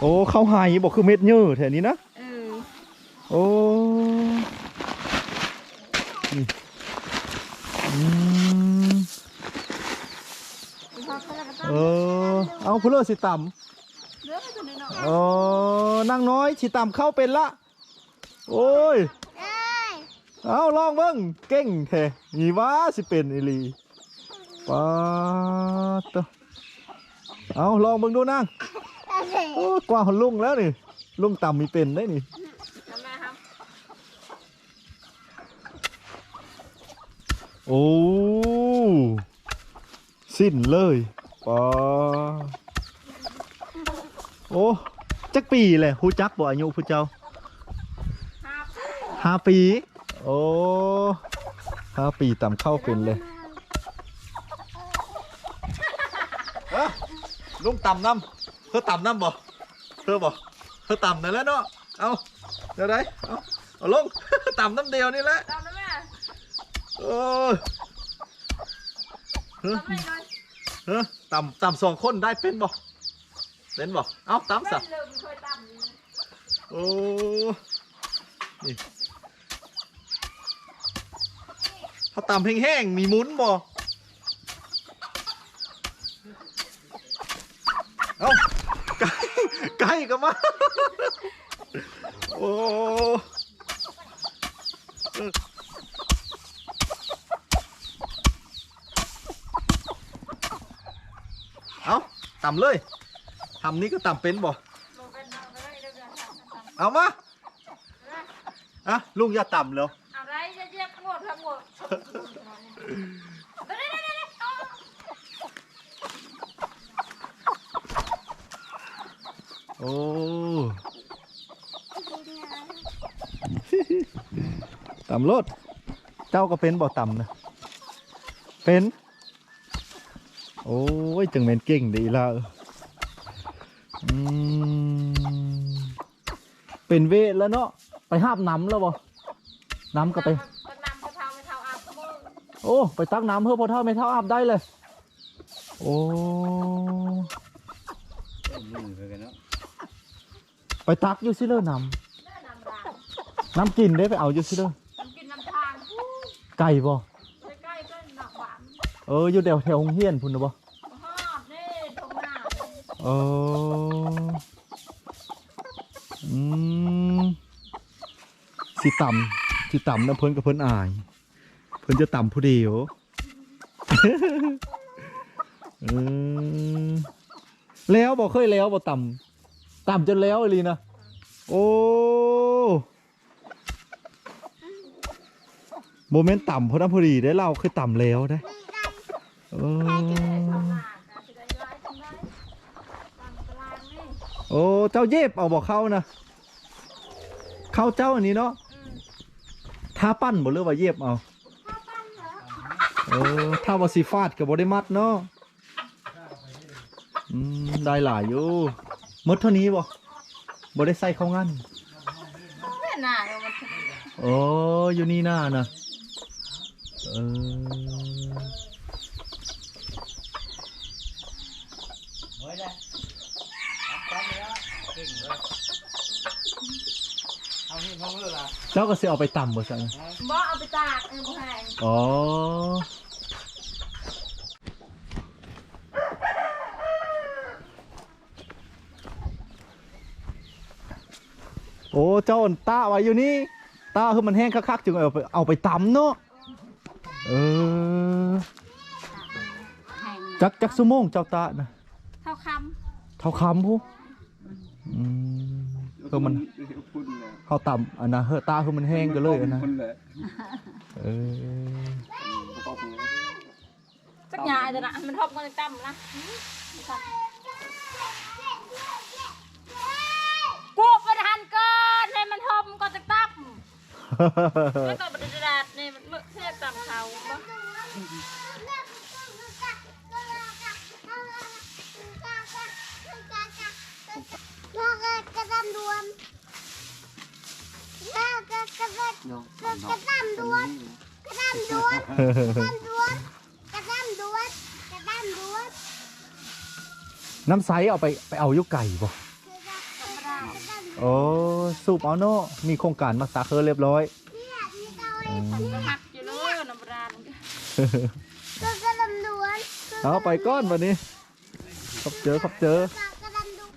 โอ้เข้าหายบอกคือเม็ดเยอะแถวนี้นะเออโอ้นี่อืมพอเขาแล้วก็ต้องเออเอาเพนเลือสิต่เลือกให้ตัวน้อยำเออนั่งน้อยสิต่ำเข้าเป็นละ โอ้ยๆเอ้ยเอาลองเบิ่งเก่งแท้มีว่าสิเป็นอีหลีปาดเตอะเอาลองเบิ่งดูนาง โอ้กว่าหนลุงแล้วนี่ลุงต่ำมีเป็นได้นี่ทำไมครับโอ้สิ้นเลยปาโอ้จักปีเลยฮูจักบ่อายุผู้เจ้าห้าปี โอ้ห้าปีต่ำเข้าเป็นเลยลุงต่ำน้ำ เธอต่ำน้ำบ่เธอบ่เธอต่ำนั่นแหล้วเนาะเอาเดี๋ยวได้เอาเอาลงต่ำน้ำเดียวนี่แหละตามได้ไหมเออเฮ้ตามได้เลยเฮ้ต่ำต่ำสองคนได้เป็นบ่เป็นบ่เอาต่ำไม่ซะเริ่มเคยตามนี่โอ้นี่ถ้าต่ำแห้งๆมีหมุนบ่เอาไก่ไก่ก็มา โอ้เออเอาต่ำเลยทำนี้ก็ต่ำเป็นบ่ลงกันเอาไปเลยเดี๋ยวเดี๋ยวทำทำเอามาอะลุงอย่าต่ำเลย เอาไรจะเรียกหมดทั้งหมดเดี๋ยวเดี๋ยวเดี๋ยวเดี๋ยวเอา โอ้ต่ำรถเจ้าก็เป็นบ่ต่ำนะ เป็น โอ้ย จังแม่นเก่งดีละอืมเป็นเวทแล้วเนาะ ไปห้าบน้ำแล้วบ่ น้ำก็ไปคนนำกระเพราไม่เท่าอาบกระโมงโอ้ ไปตักน้ำเพื่อพอเท่าไม่เท่าอาบได้เลย โอ้มือคือกันเนาะ ไปตักอยู่ซิเลอร์น้เนื้อนำรางำน้ำกินได้ไปเอาอยู่ซิเลอร์น้ำกินน้ำทางไก่บ่ใกล้ๆก็หนักหวานเอออยู่แถวแถวโรงเฮียนพุ่นนะบ่ฮอดนี่ตรงหน้าเลยเอออืมสิต่ำสิต่ำนะเพิ่นกับเพิ่นอาย เพิ่นจะต่ำผู้เดียวเออแล้วบอกเคยแล้วบอกต่ำ ต่ำจนแล้วเลยนะโอ้โมเมนต์ต่ำเพราะน้ำพอดีได้เราเคยต่ำแล้วได้เออทำหน้าจ้ะสิได้ย้ายทำได้ตามตารางนี่โอ้เจ้าเย็บเอาบอกเข้านะเข้าเจ้าอันนี้เนาะท่าปั้นบ่หรือว่าเย็บเอาเออถ้าว่าสีฟาดกับบได้มัดเนาะได้หลายอยู่ หมดเท่านี้บ่บ่ได้ใส่เข้างั้นแม่น่าเอามันโอ้อยู่นี่หน้านะเออเฮ้ยเลยเอาไปแล้วเก่งเลยเอาที่เขาเลิกอะเจ้าก็สิเอาไปต่ำบ่ซั่นบ่เอาไปตากเออบ่ให้อ๋อ โอ้เจ้าอันตาไว้อยู่นี่ตาคือมันแห้งคักๆจึงเอาไปเอาไปตำเนาะเออแห้งจักจักสุโมงเจ้าตานะเท่าคเท่าคำผู้อืมคือมันพุ่นเลยเขาต่ำอันนะเฮอตาคือมันแห้งกันเลยอันนะพุ่นเลยเออำจักหยายแต่ละมันทบกันตั้มนะกูไปทันก่อนให้ มันทบก่อนจะตั้มแล้วก็บไดดาดนี่มันเมื่อเทียบตามเขาบ่พ่อก็กระดำรวมพ่อก็กระดำเนาะกระดำรวมกระดำรวมกระดำรวมกระดำรวมกระดำรวมน้ำใสเอาไปไปเอายุไก่บ่ โอ้สูบเอาเนาะมีโครงการมาสาเคอเรียบร้อยนี่เตาไอ้ก็หักอยู่เลยน้ำราณตัวกระดำล้วนเอาไปก้อนวันนี้ขอบเจอขอบเจอ ตัวกระดำล้วน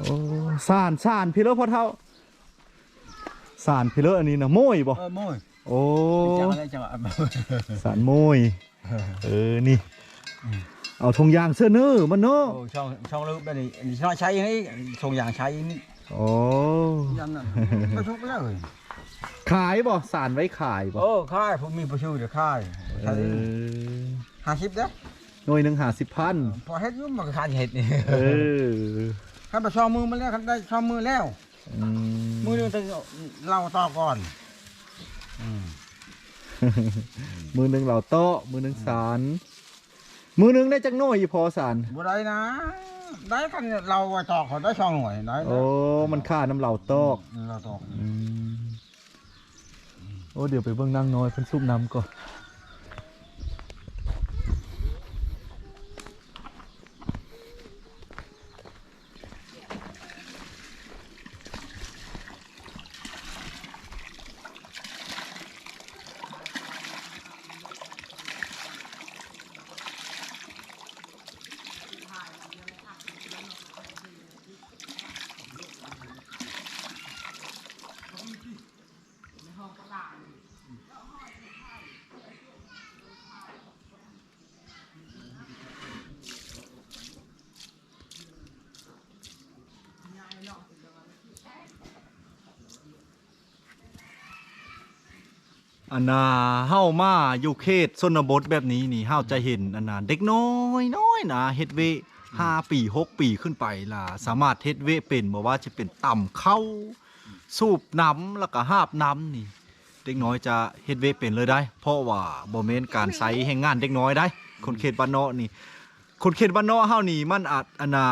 โอ้สานสานพี่เลอพอเท่าสานพี่เลออันนี้นะโมยบ่เออโม้ยโอ้จังอะไรจังอะสารโมยเออนี่เอาทงยางเสื้อเนื้อมันเนาะโอ้ช่องช่องลูกได้นี่อันนี้ช่องใช้นี่ส่งอย่างใช้นี่โอ้ยันน่ะก็ทุกแล้วเลยขายบ่สารไว้ขายบ่โอ้ค่ายผมมีประชูเดี๋ยวค่ายเออห้าสิบเด้อหน่วยหนึ่งหาสิบพันพอเฮ็ดอยุ่มันก็ขายเห็ดนี่เออ ข้าไปช่องมือมาแล้วข้าได้ช่องมือแล้ว อืมมือนึงต้องเล่าต่อก่อนอืมมือหนึ่งเหล่าโต๊ะมือหนึ่งสารมือหนึ่งได้จักหน่วยอีพอสารบ่ได้นะ ได้กันเนี่ยเราไว้ต่อเขาได้ช่องหน่วยได้นะโอ้มันค่าน้ำเหล่าโต๊ะเราต่อ อืมโอ้เดี๋ยวไปเบิ่งนางน้อยเพิ่นซุปน้ำก่อน อันน่ะเฮามาอยู่เขตชนบทแบบนี้นี่เฮาจะเห็นอันน่ะเด็กน้อยน้อยนะเฮ็ดเวห้าปีหกปีขึ้นไปล่ะสามารถเฮ็ดเวเป็นบ่ว่าจะเป็นต่ำเข้าสูบน้ำแล้วก็หาบน้ำนี่ เด็กน้อยจะเฮ็ดเวเป็นเลยได้ เพราะว่าบ่แม่นการใช้แห่งงานเด็กน้อยได้ คนเขตบ้านนอกนี่ คนเขตบ้านนอกเฮานี่มันอาจอันน่ะ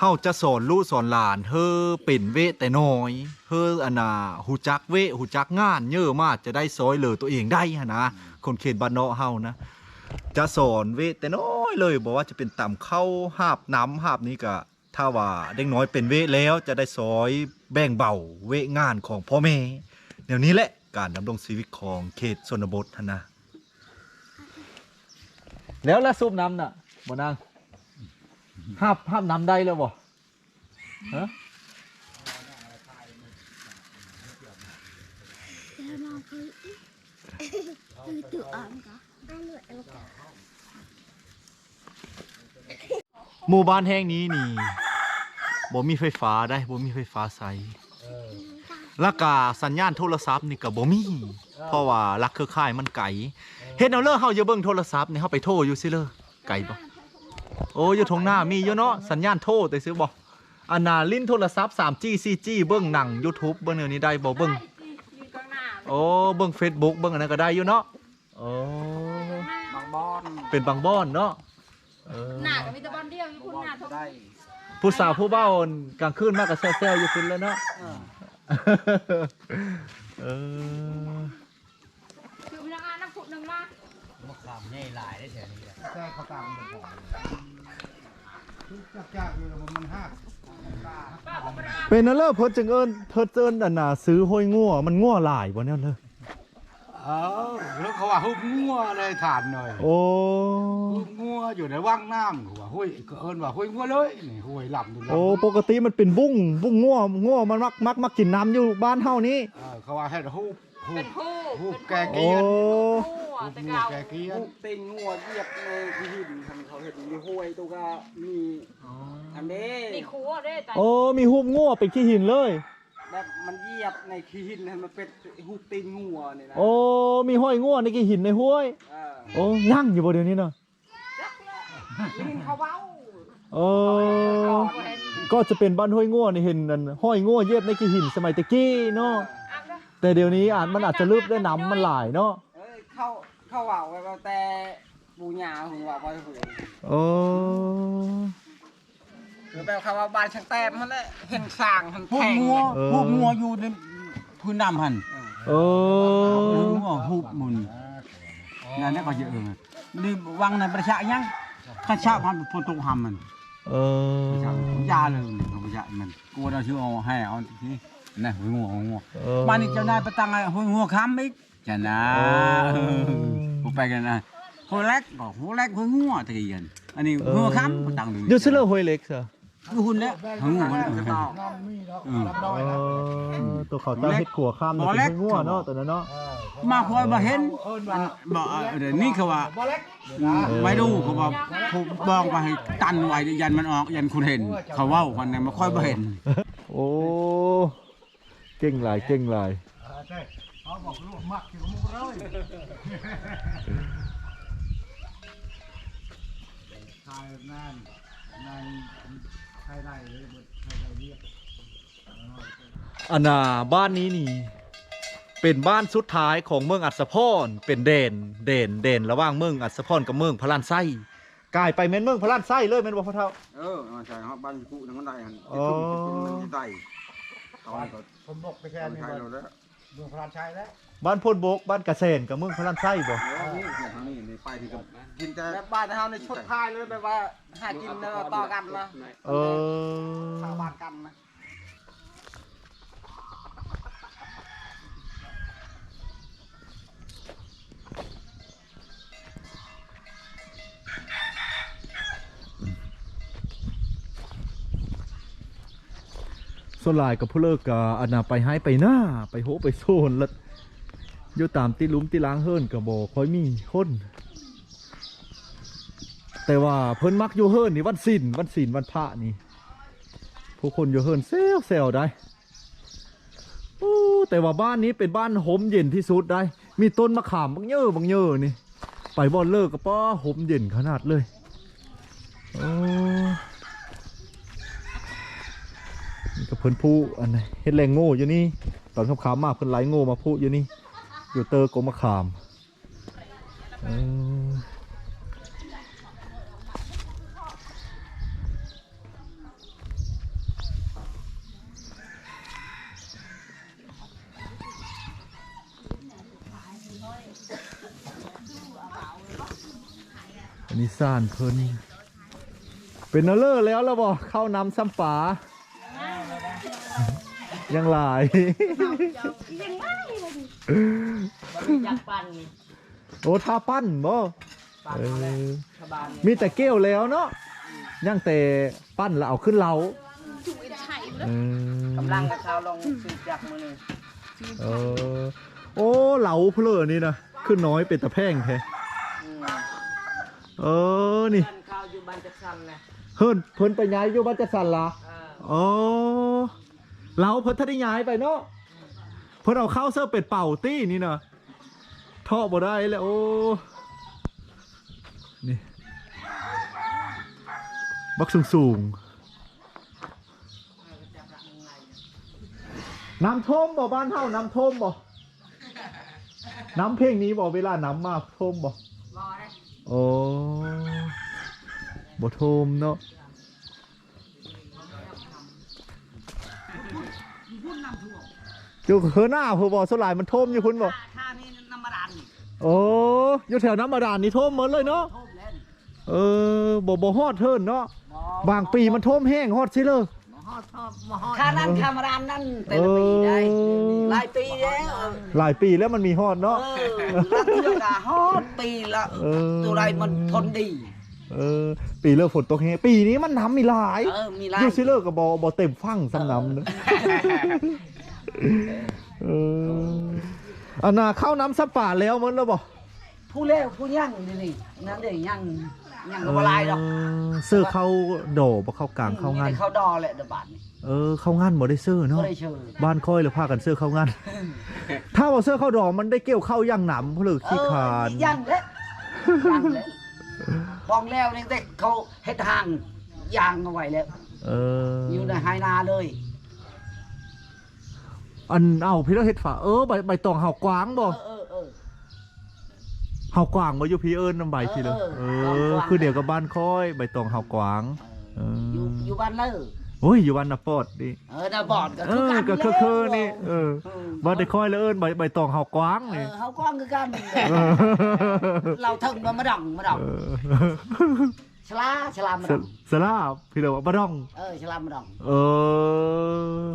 เฮาจะสอนลูกสอนหลานเฮอเป็นเวแต่น้อยเฮออันน่ะฮู้จักเวฮู้จักงาน เยอะมากจะได้ซอยเหลือตัวเองได้หั่นนะคนเขตบ้านนอกเฮานะ จะสอนเวแต่น้อยเลยบอกว่าจะเป็นต่ำเข้าหาบน้ำหาบนี้ก็ถ้าว่าเด็กน้อยเป็นเวแล้วจะได้ซอยแบ่งเบาเวงานของพ่อแม่เดี๋ยวนี้แหละการดำรงชีวิตของเขตชนบทหั่นนะแล้วละซุปน้ำน่ะบ่นาง ห้าบห้าบน้ำได้แล้วบ่ฮะแล้วน้องคือคือตัวอ่อนก็อันหนึ่งก็หมู่บ้านแห่งนี้นี่บ่มีไฟฟ้าได้บ่มีไฟฟ้าใช้แล้วก็สัญญาณโทรศัพท์นี่ก็บ่มี เพราะว่าลักเครือข่ายมันไกลเฮ็ดเอาเลอเฮาอย่าเบิ่งโทรศัพท์นี่เฮาไปโทรอยู่ซิเลอไกลบ่ โอ้อยู่ทงหน้ามีอยู่เนาะสัญญาณโทรแต่ซื้อบ่อันน่ะลิ้นโทรศัพท์ 3G 4G เบิ่งหนัง YouTube เบิ่งแนวนี้ได้บ่เบิ่งยืนกลางหน้าโอ้เบิ่ง Facebook เบิ่งอันนั้นก็ได้อยู่เนาะโอ้บางบอนเป็นบางบ้อนเนาะเออหน้าก็มีแต่บอลเดียวอยู่คุณหน้าทบได้ผู้สาวผู้เบ้ากลางคืนมากกับแซวๆอยู่คุณแล้วเนาะเออคือพนักงานน้ำผุดหนึ่งมามะขามใหญ่หลายได้ แถวนี้แหละใช่เขาตามมันบอกคือจักๆอยู่แล้วมันหักป้าของพนักงานเป็นนั่นเลยเพิ่นจึงเอิ้นเพิ่นเอิ้นอันน่ะซื้อห้อยงัวมันงัวหลายบ่เนี่ยเลยเออแล้วเขาว่าหุบงัวเลยฐานหน่อยโอ้หุบงัวอยู่ในว่างน้ำเขาว่าห้วยก็เอิ้นว่าห้วยงัวเลยนี่ห้วยลำดูลำโอ้ปกติมันเป็นบุ้งบุ้งงัวงัวมันมักมักมักกินน้ำอยู่บ้านเฮานี่เออเขาว่าให้หุบหุ เป็บนผู้หุบเป็นแกโอ้เกียนผู้หุบแต่งัวเก่าแกเกียนลูกเต็งงัวเหยียบในที่หินทำเขาเห็นมีห้วยตัวก็มีอันนี้นี่ครูเอาได้แต่โอ้ มีหูบงัวเป็นขี้หินเลย แบบมันเหยียบในขี้หินให้มันเป็นหูกตีนงัวเนี่ยนะโอ้ มีห้อยงัวในขี้หินในห้วย เออโอ้ยั่งอยู่บ่เดี๋ยวนี้เนาะลิ้นเขาเว้าโอ้ก็จะเป็นบ้านห้อยงัวนี่เห็นนั่นห้อยงัวเหยียบในขี้หินสมัยตะกี้เนาะอักเด้อ แต่เดี๋ยวนี้อาจมันอาจจะลึกได้น้ำมันหลายเนาะเอ้ยเข้าเข้าเว้าไปว่าแต่ปูหยาหัวไปหัวโอ้เคือแบบเขาว่าบ้านช่างแต้มมันแหละเห็นสร้างหันพวแทกงงัวเออพวกงัวอยู่ในพื้นน้ำหันเอองัวหุบมุนงานนี้ก็เยอะเลยนี่วังในประชายังกระชากพันพนตุกหำมันเอประชาอยาเลยเขาประชามันกลัวเราชื่อเอาให้เอาที่ นะหัวงัวหัวงัวเออบ้านนี้เจ้านายประตังไอ้หัวงัวค้ำอีกจะนะเออผมไปกันนะหัวเล็กก็หัวเล็กหัวงัวตะกี้ยันอันนี้หัวค้ำประตังดูอยู่ซิเลอร์ห้วยเล็กซะคือหุ่นแล้วหัวงัวมันกระตอกอืมเออตัวเขาเจ้าเฮ็ดขัวข้ามบ่นี่เล็เป็กนงัวเนาะตัวนั้นเนาะ มาคอยมาเห็นอันบอกเออเดี๋ยวนี้เขาว่าไม่ดูเขาบอกเขาบอกมาให้ตันไว้ยันมันออกยันคุณเห็น เขาเว่าคนนั้นมาค่อยมาเห็น โอ้ เก่งหลายเก่งหลายเขาบอกลูกมักอยู่มุกเลยทายนั่นในใครได้เลยบทใครได้เรียกอันน่ะบ้านนี้นี่เป็นบ้านสุดท้ายของเมืองอัศพรเป็นเด่นเด่นเด่นระหว่างเมืองอัศพรกับเมืองพระลานไส้กลายไปแม่นเมืองพระลานไส้เลยแม่นบ่พ่อเฒ่าเออใช่ครับบ้านกูทั้งนั้นได้หันอ๋อมันจะได้เขาก็ ผมบอกไปแค่คนนี้ไทยว่าเราแล้วเมืองพระราชัยแล้วบ้านพลบกบ้านกระเซนกับเมืองพระลานไส้บ่เออนี่อย่างนี้ในไปที่กับกินแต่แบบบ้านเฮาในชุดพายเลยแบบว่าหากินเนาะต่อกันนะเออชาวบ้านกันนะ ส่วนลายกับผู้เลิกกับอันน่ะไปให้ไปหน้าไปโหไปโซนแล้วอยู่ตามที่ลุมที่ล้างเฮิรนกับบ่ค่อยมีคนแต่ว่าเพิ่นมักอยู่เฮิรนนี่วันศิลวันศิลวันพระนี่ผู้คนอยู่เฮิรนเซลเซลได้โอ้แต่ว่าบ้านนี้เป็นบ้านหมเย็นที่สุดได้ มีต้นมะขามบางเยอะบางเยอะนี่ ไปบอลเลิกกับป้าหมเย็นขนาดเลยโอ้นี่ก็ เพิ่นผู้อันเฮ็ดแรงโง่อยู่นี่ตอนขามมาเพิ่นไหลโง่มาผู้อยู่นี่อยู่เตอร์กมมะขามอันนี้ซ่านเพิ่นเป็นนเลอร์แล้วแล้วบ่เข้าน้ำซ้ำป่า ยังหลายอยากปั่นนี่โอ้ท่าปั้นบ่ปั่นเอเอาแหละอชาวบ้านมีแต่เกลี้ยวแล้วเนาะยังแต่ปั้นแล้วเอาขึ้นเล้าเออกำลังกับชาวลงสืบจากมือนี่เออโอ้เหลาเพลอนี่นะขึ้นน้อยเป็นตะแพงแท้อืมเออนี่บ้านข้าวอยู่บ้านจัดสรรนะเฮิรนเพิ่นไปย้ายอยู่บ้านจัดสรรละเอออ๋อ เราเพิ่นทันได้ย้ายไปเนาะเพิ่นเอาเข้าเสื้อเป็ดเป่าตี้นี่นะท่อบ่ได้แล้วโอ้นี่บักสูงสูงๆน้ำท่วมบ่บ้านเฮาน้ำท่วมบ่น้ำเพลงนี้บ่เวลาน้ำมาท่วมบ่บ่ได้โอ้บ่ท่วมเนาะ อยู่เฮือหน้าเพื่อบอสลายมันท่วมอยู่พุ่นบอกท่านี้น้ำมันดันโอ้อยู่แถวน้ำบาดาลนี่ท่วมหมดเลยเนาะโทษเล่นเออบ่บ่ฮอดเทินเนาะบ่บางปีมันท่วมแห้งฮอดซิเลยฮอดฮอดบ่ฮอด ค่านั้นคามรานนั่นแต่ละปีได้เออ หลายปีแล้วหลายปีแล้วมันมีฮอดเอเนาะอแล้วเทื่อกะฮอดปีละเออ ตัวใดมันทนดี เออ ปีเลิกฝนตกแห้งปีนี้มันน้ำมีหลายเออมีหลาอยยู่ซิเลอร์กับบอบอเต็มฟังซ้ำน้ำเนอะเอออันน่ะเข้าน้ำสปาแล้วมันแล้วบ่ผู้เล่ผู้ย่างนี่นี่นั่นเด้ย่างย่างก็บ่หลายดอกเออเสื้อเข้าโดบ่เข้ากลางเข้างานมีแต่เขาดอแหละเดยวบาดนี่เออเข้างานบ่ได้เสื้อบ่เนาะ ได้เชิญบ้านค่อยหรือพากันเสื้อเข้างาน ถ้าว่าเสื้อเข้าดอกมันได้เกี่ยวเข้าย่างหนำเพลือขี้คานเออย่างแล้วย่างแล้ว บองแล้วนี่แต่เขาเฮ็ดทางย่างเอาไว้แล้วเออออยู่ในไฮนาเลยอันเอาพี่เราเฮ็ดฝาเออใบใบตองเห่ากวางบ่เออเออเออเห่ากวางบ่อยู่พี่เอิ้นน้ำใบพี่เลยเอเออเห่ากอวางคือเดี๋ยวกับบ้านค่อย ใบตองเห่ากวางเอเออยู่ออยู่บ้านเลอ โอ้ยอยู่วันน่ะปอดดิเออน่ะบอดก็เอคืออกันก็คือคือนี่เออเออบ่ได้คอยเลยเอิ้นใบใบตองเฮากว้างเอนี่อเฮากว้างคือกันเออเราถึงมามาดองมาดองเออฉลาฉลามมาสดองสลาบพี่เด้อว่าบ่ดอง เออฉลามมาดองเออ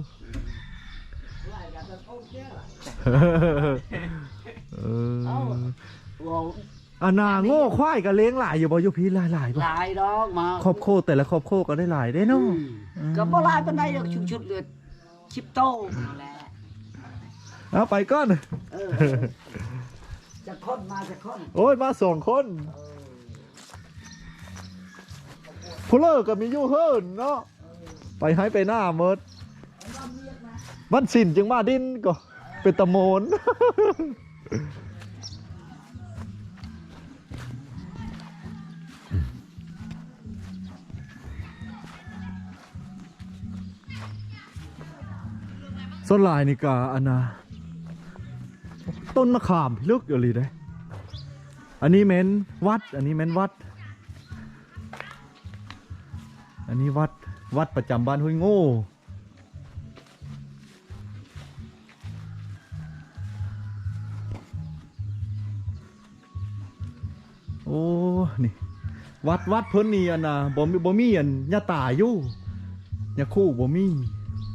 เออโว้ อันน่ะโง่ควายก็เลี้ยงหลายอยู่บ่อยู่พี่หลายหลายบ่หลายดอกมาครอบโครัวแต่ละครอบโครัวก็ได้หลายได้เนาะอืมก็บ่หลายปานใดดอกชุดชุดๆเลยชิปโตนั่นแหละเอาไปก่อนเออจะคนมาจะคนโอ้ยมาสองคนผู้เลิกก็มีอยู่เฮิรนเนาะไปให้ไปหน้าเมดมันสินจึงมาดินก็เป็นตะโมน ส่วนลายนี่กาอันนะต้นมะขามลึกอยู่เลยได้อันนี้เม้นวัด อันนี้เม้นวัด อันนี้วัดวัดประจำบ้านห้วยโง่โอ้นี่ วัดวัดเพิ่นนี่อันนะบ่มีบ่มีอันยาตายอยู่ยาคู่บ่มี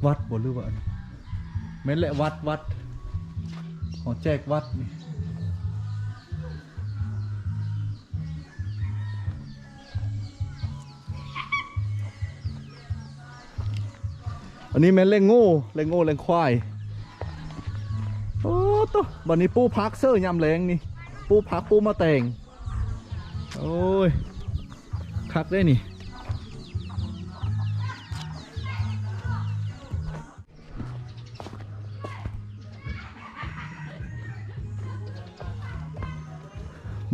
วัดบ่หรือว่า ม่นแหละวัดวัด ของแจกวัดนี่อันนี้แม่นเล่งโง่เล่งโง่เล่งควายโอ้ตัวบันนี้ปูพักเสื้อยำแรงนี่ ปูพักปูมาแต่ง โอ้ย คักได้นี่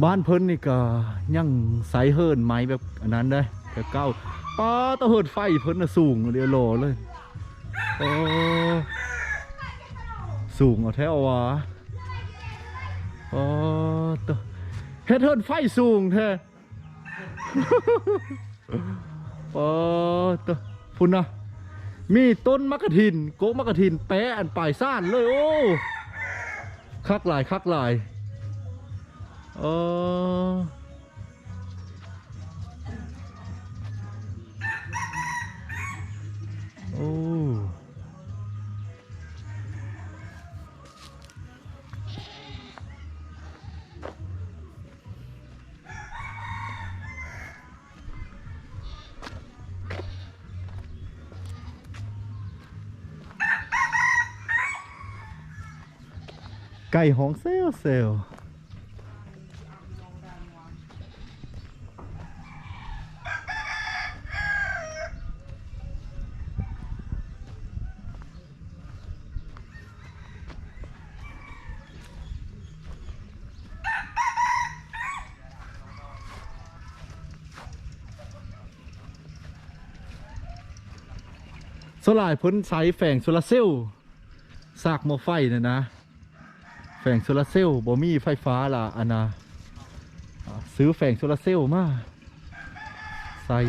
บ้านเพิ่นนี่ก็ยังใสเฮิร์นไม้แบบอันนั้นได้แบบเก้าป้าตะเฮิร์นไฟเพิ่นน่ะสูงเดียวโลเลยโอ้สูงเอาแท้เอาวะโอ้ตัวเฮ็ดเฮิร์นไฟสูงแท้โอ้ตัวพุ่นนะมีต้นมะกะทินโกมะกะทินแปะอันปลายซ่านเลยโอ้คักหลายคักหลาย เออโอ้ไก่ห้องเซลเซล ลายเพ้นใช้แฝงโซลาร์เซลล์ซากหมอไฟเนี่ยนะแฝงโซลาร์เซลล์บ่มีไฟฟ้าล่ะอันนะอ่าซื้อแฝงโซลาร์เซลล์มาใส่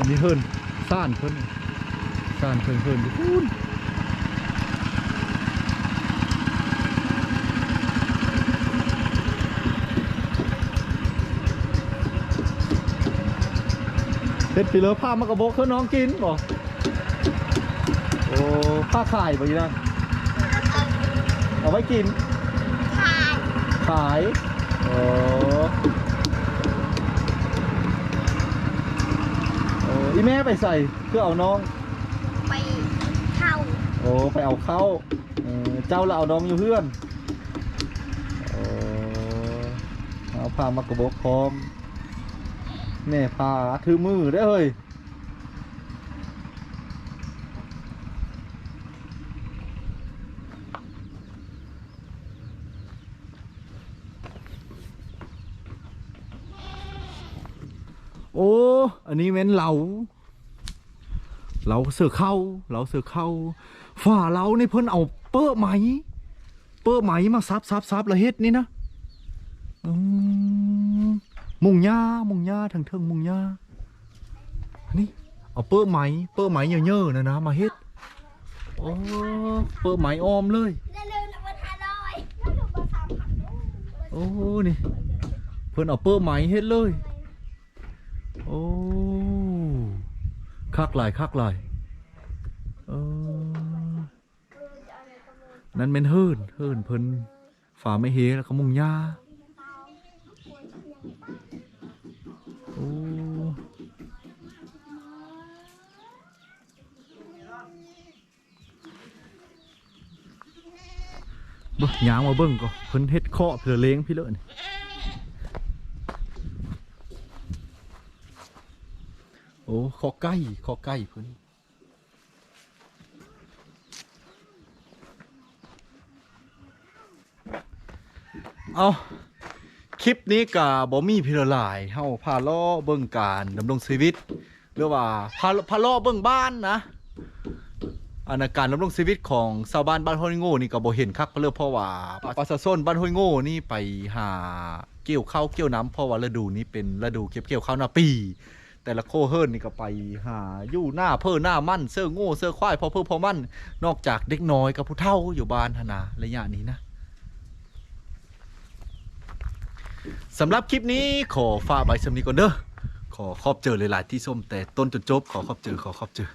อันนี้เฮิรนซ่านเพิ่นซ่านเพิ่นเฮิรนอยู่พูนเฮ็ดปีเลอผ้ามากระบอกเขาน้องกินบ่โอ้ผ้าขายบ่อีนะเอาไว้กิน ขาย ขาย โอ้โอ้อีแม่ไปใส่เพื่อเอาน้อง ไปเข้าโอ้ไปเอาเข้าเออเจ้าละเอาน้องอยู่เพื่อนโอ้เอาผ้ามากระบอกพร้อมแม่พาถือมือได้อเฮ้ย อันนี้เม้นเหลาเหลาเสือเข้าเหลาเสือเข้าฝ่าเหลานี่เพิ่นเอาเปื้อไหม เปื้อไหมมาซับซับซับแล้วเฮ็ดนี่นะอืมมุงหญ้ามุงหญ้าทางเทิงมุงหญ้านี่เอาเปื้อไหม เปื้อไหมเยอะๆนะนะมาเฮ็ดโอ้เปื้อไหมออมเลยเร็วๆนะวันห้าร้อยแล้วหนูก็สามพันโอ้นี่เพิ่นเอาเปื้อไหมเฮ็ดเลย โอ้คักหลายคักหลายเออนั่นเป็นเฮิรนเฮิรนเพิ่นฝ่าไม่เฮแล้วก็มุงหญ้าโอ้บ่ยางมาเบิ่งก็เพิ่นเฮ็ดเคาะเพื่อเลี้ยงพี่เลอะนี่ โอ้ขอไก่ขอไก่เพิ่นเอาคลิปนี้ก็บ่มีพี่ละหลายเฮาพาล้อเบิ่งการดำรงชีวิตหรือว่าพาพาล้อเบิ่งบ้านนะอันนะการดำรงชีวิตของชาวบ้านบ้านห้วยโง่นี่ก็บ่เห็นคักเพราะเพราะว่าประชาชนบ้านห้วยโง่นี่ไปหาเกี่ยวข้าวเกี่ยวน้ำเพราะว่าฤดูนี้เป็นฤดูเก็บเกี่ยวข้าวหน้าปี แต่ละโคเฮิรนนี่ก็ไปหาอยู่หน้าเพื่อหน้ามั่นเสื้อโง่เสื้อควายพอเพื่อพอมั่นนอกจากเด็กน้อยกับผู้เฒ่าอยู่บ้านธนาระยะนี้นะสำหรับคลิปนี้ขอฝากใบสมนีก่อนเด้อขอขอบเจอหลายๆที่ส้มแต่ต้นจนจบขอขอบเจอขอขอบเจอ